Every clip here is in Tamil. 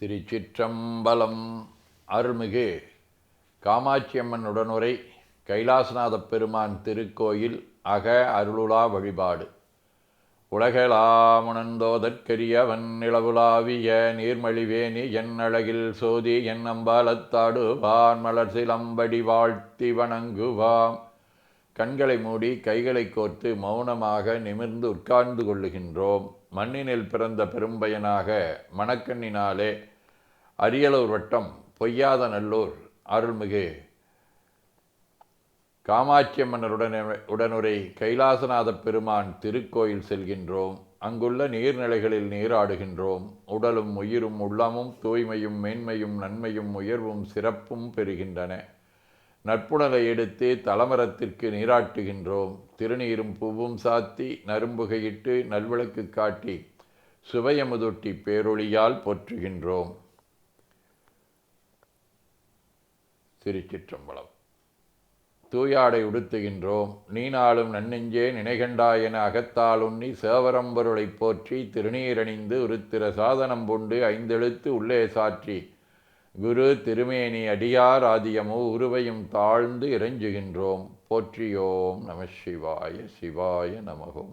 திருச்சிற்றம்பலம். அருள்மிகு காமாட்சியம்மன் உடனுரை கைலாசநாத பெருமான் திருக்கோயில் அக அருளுலா வழிபாடு. உலகலாமுணந்தோதற்கரியவன் நிலவுலாவிய நீர்மழிவேணி என் அழகில் சோதி என் அம்பாலத்தாடுவான் மலர் சிலம்படி வாழ்த்தி வணங்குவாம். கண்களை மூடி கைகளை கோர்த்து மௌனமாக நிமிர்ந்து உட்கார்ந்து கொள்ளுகின்றோம். மண்ணினில் பிறந்த பெரும்பயனாக மணக்கண்ணினாலே அரியலூர் வட்டம் பொய்யாத நல்லூர் அருள்மிகு. காமாட்சியம்மனருடன் உடனுரை கைலாசநாத பெருமான் திருக்கோயில் செல்கின்றோம். அங்குள்ள நீர்நிலைகளில் நீராடுகின்றோம். உடலும் உயிரும் உள்ளமும் தூய்மையும் மேன்மையும் நன்மையும் உயர்வும் சிறப்பும் பெறுகின்றன. நட்புணலை எடுத்து தலமரத்திற்கு நீராட்டுகின்றோம். திருநீரும் பூவும் சாத்தி நரும்புகையிட்டு நல்விளக்கு காட்டி சுவையமுதொட்டி பேரொளியால் போற்றுகின்றோம். திருச்சிற்றம்பலம் தூயாடை உடுத்துகின்றோம் நீனாலும் நன்னெஞ்சே நினைகண்டாய் என அகத்தால் உண்ணி சேவரம்பொருளை போற்றி திருநீரணிந்து உருத்திர சாதனம் பூண்டு ஐந்தெழுத்து உள்ளே சாற்றி. குரு திருமேனி அடியார் ஆதியமோ உருவையும் தாழ்ந்து இறைஞ்சுகின்றோம். போற்றியோம் நம சிவாய சிவாய நமகோம்.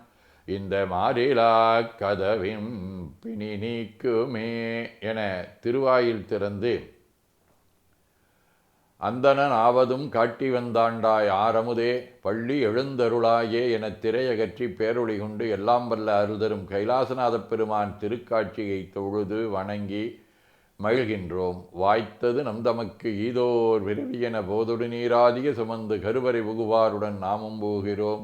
இந்த மாறிலா கதவின் பிணி நீக்குமே என திருவாயில் திறந்து அந்தணன் ஆவதும் காட்டி வந்தாண்டாய் ஆரமுதே பள்ளி எழுந்தருளாயே என திரையகற்றி பேரொளி கொண்டு எல்லாம் வல்ல அருதரும் கைலாசநாத பெருமான் திருக்காட்சியை தொழுது வணங்கி மகிழ்கின்றோம். வாய்த்தது நம் தமக்கு ஈதோர் விரவியன போதொடு நீராதிய சுமந்து கருவறை புகுவாருடன் நாமும் போகிறோம்.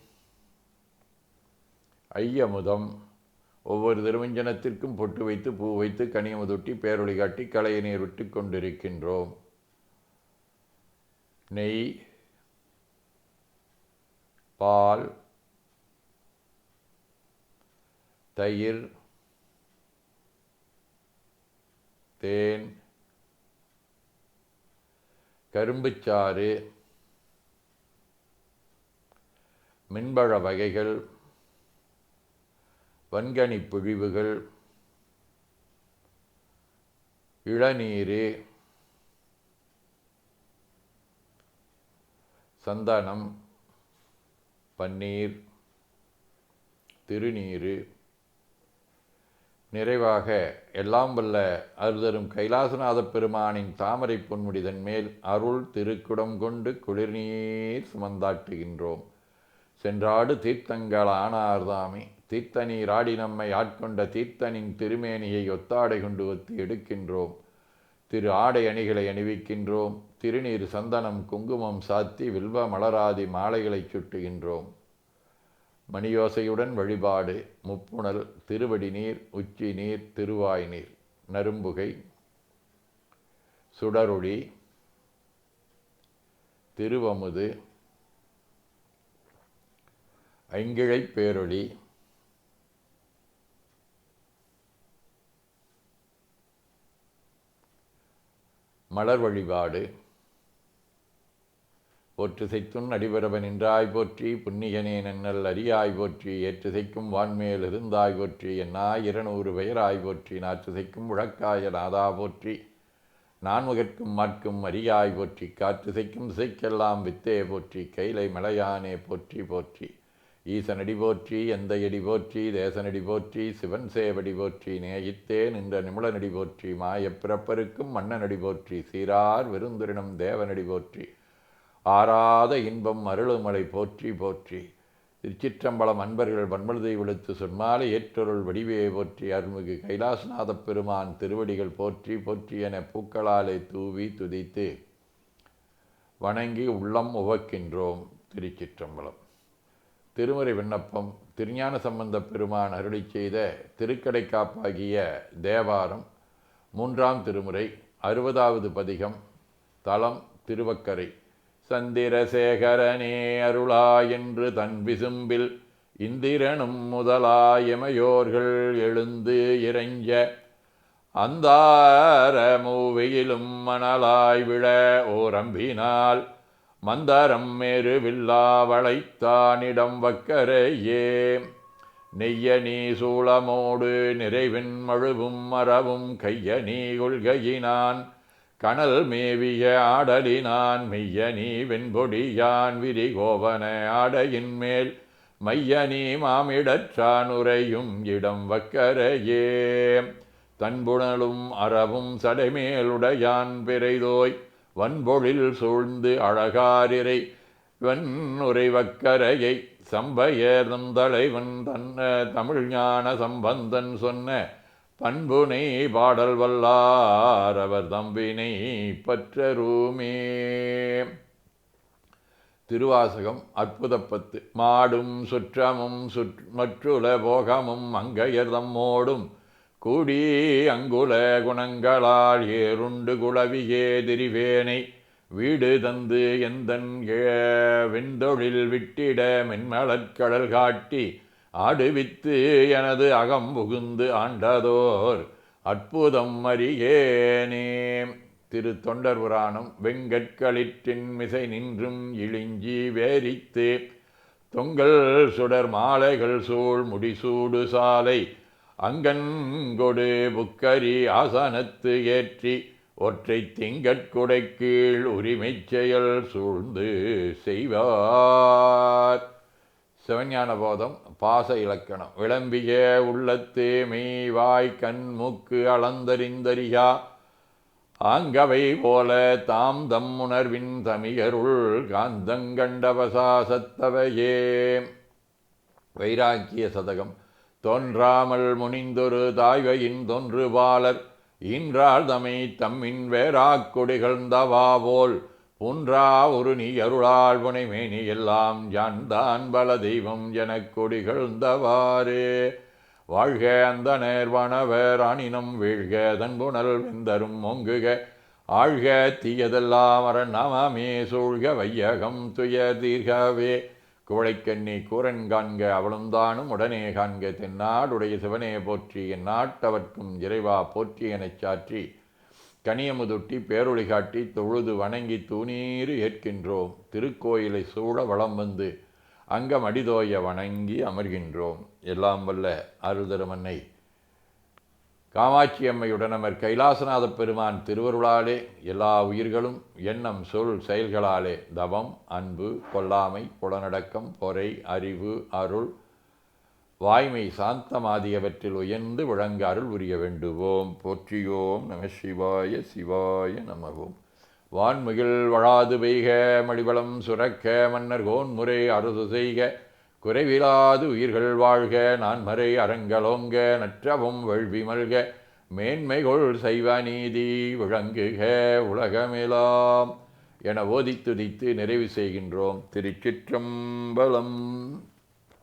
ஐயமுதம். ஒவ்வொரு திருமஞ்சனத்திற்கும் பொட்டு வைத்து பூ வைத்து கனியமுதொட்டி பேரொளி காட்டி கலையை நீர் விட்டு கொண்டிருக்கின்றோம். நெய் பால் தயிர் தேன் கரும்புச்சாறு மின்பழ வகைகள் வன்கனி பிழிவுகள் இளநீர் சந்தனம் பன்னீர் திருநீர் நிறைவாக எல்லாம் வல்ல அருதரும் கைலாசநாதப் பெருமானின் தாமரை பொன்முடிதன் மேல் அருள் திருக்குடம் கொண்டு குளிர்நீர் சுமந்தாட்டுகின்றோம். சென்றாடு தீர்த்தங்கள் ஆனார்தாமே. தீர்த்த நீராடி நம்மை ஆட்கொண்ட தீர்த்தனின் திருமேனியை ஒத்தாடை கொண்டு ஒத்தி எடுக்கின்றோம். திரு ஆடை அணிகளை அணிவிக்கின்றோம். திருநீர் சந்தனம் குங்குமம் சாத்தி வில்வ மலராதி மாலைகளை சுட்டுகின்றோம். மணியோசையுடன் வழிபாடு முப்புணல் திருவடி நீர் உச்சி நீர் திருவாய் நீர் நரும்புகை சுடரொளி திருவமுது ஐங்கிழை பேரொளி மலர் வழிபாடு போற்றுசைத்துன் அடிபரவன் நின்றாய் போற்றி புன்னிகனே நன்னல் அரியாய் போற்றி ஏற்றுசைக்கும் வான்மேல் இருந்தாய் போற்றி என்னா இருநூறு பெயராய் போற்றி நாற்றுசைக்கும் உழக்காய நாதா போற்றி நான்முகற்கும் மாட்கும் அரியாய் போற்றி காற்றுசைக்கும் திசைக்கெல்லாம் வித்தே போற்றி கைலை மலையானே போற்றி போற்றி. ஈசனடி போற்றி எந்த எடி போற்றி தேசனடி போற்றி சிவன் சேவடி போற்றி நேயித்தே நின்ற நிமிழனடி போற்றி மாயப் பிறப்பருக்கும் மன்னனடி போற்றி சீரார் விருந்துரினம் தேவனடி போற்றி ஆறாத இன்பம் அருளுமலை போற்றி போற்றி. திருச்சிற்றம்பலம் அன்பர்கள் பன்மழுதை விழுத்து சொன்மாலை ஏற்றொருள் வடிவே போற்றி அருள்மிகு கைலாசநாதப் பெருமான் திருவடிகள் போற்றி போற்றி என பூக்களாலே தூவி துதித்து வணங்கி உள்ளம் உவக்கின்றோம் திருச்சிற்றம்பலம். திருமுறை விண்ணப்பம் திருஞான சம்பந்த பெருமான் அருளி செய்த திருக்கடைக்காப்பாகிய தேவாரம் மூன்றாம் திருமுறை அறுபதாவது பதிகம் தலம் திருவக்கரை. சந்திரசேகரனே அருளா என்று தன் விசும்பில் இந்திரனும் முதலாயமையோர்கள் எழுந்து இறைஞ்ச அந்தாரமூவையிலும் மணலாய் விழ ஓரம்பினால் மந்தரம் மேரு வில்லா வளைத்தானிடம் வக்கரையே. நீ சூளமோடு நிறைவின் மழுவும் மரவும் நீ கொள்கையினான். கணல் மேவிய ஆடலினான் நீ வெண்பொடியான். விரிகோவன ஆடையின் மேல் மையனி மாமிடற்றான் உரையும் இடம் வக்கரையே. தன்புணலும் அறவும் சடைமேலுடையான் பிறைதோய். வன்பொழில் சூழ்ந்து அழகாரிரை வன்னுரை வக்கரையை சம்பயர்தம் தலைவன் தன்ன தமிழ் ஞான சம்பந்தன் சொன்ன பண்புனை பாடல் வல்லார் அவர் தம்பினை பற்றருமே. திருவாசகம் அற்புதப்பத்து. மாடும் சுற்றமும் சுற் மற்றுல போகமும் அங்கையர் தம்மோடும் கூடி அங்குல குணங்களால் ஏறுண்டு குளவியே திரிவேனை. வீடு தந்து எந்தன் வெந்தொழில் விட்டிட மென்மலற்கடல் காட்டி ஆடுவித்து எனது அகம் புகுந்து ஆண்டதோர் அற்புதம் அறியேனே. திரு தொண்டர் புராணம் வெங்கற்களிற்றின் மிசை நின்றும் இழிஞ்சி வேரித்து. தொங்கல் சுடர் மாலைகள் சூழ் முடிசூடு சாலை அங்கன்கொடு புக்கரி ஆசனத்து ஏற்றி ஒற்றை திங்கட்குடை கீழ் உரிமை செயல் சூழ்ந்து செய்வார். சிவஞான போதம் பாச இலக்கணம். விளம்பிய உள்ளத்து மெய்வாய் கண் மூக்கு அளந்தறிந்தறியா? ஆங்கவை போல தாம் தம் உணர்வின் தமியருள் காந்தங்கண்டவசாசத்தவையே வைராக்கிய சதகம் தோன்றாமல் முனிந்தொரு தாய்வையின் தொன்று பாலர் ஈன்றாள் தமை தம்மின் வேறாக் கொடிகழ்ந்தவாவோல் புன்றா ஒரு நீ அருளாள் புனைமேனி எல்லாம் யான்தான் பல தெய்வம் எனக் கொடிகழ்ந்தவாறு. வாழ்க அந்த நேர்வனவர் அணினம் வீழ்க தன்புணல் வெந்தரும் மொங்குக ஆழ்க தீயதெல்லாம் அரண் நாமே சூழ்க வையகம் துயர் தீர்கவே. கோழைக்கண்ணி கூரன் காண்க அவளுந்தானும் உடனே காண்க தென்னாடுடைய சிவனே போற்றி என் நாட்டவர்க்கும் இறைவா போற்றி எனச் சாற்றி. கனியமுதொட்டி பேரொளி காட்டி தொழுது வணங்கி தூணீறு ஏற்கின்றோம். திருக்கோயிலை சூழ வளம் வந்து அங்கம் அடிதோய வணங்கி அமர்கின்றோம். எல்லாம் வல்ல அருள்தருமன்னை காமாட்சி அம்மையுடனமர் கைலாசநாத பெருமான் திருவருளாலே எல்லா உயிர்களும் எண்ணம் சொல் செயல்களாலே தவம் அன்பு கொல்லாமை புலனடக்கம் பொறை அறிவு அருள் வாய்மை சாந்தம் ஆகியவற்றில் உயர்ந்து விளங்க அருள் புரிய வேண்டுவோம். போற்றியோம் நம சிவாய சிவாய நமகோம் வான்மிகில் வழாது பெய்க மடிவளம் சுரக்க மன்னர் கோன்முறை அரசு செய்க குறைவிலாது உயிர்கள் வாழ்க நான் மறை அரங்கலோங்க நற்றவும் வெள்வி மல்க மேன்மைகொள் சைவ நீதி விளங்குக உலகமெலாம். என ஓதித்துதித்து நிறைவு செய்கின்றோம் திருச்சிற்றம்பலம்.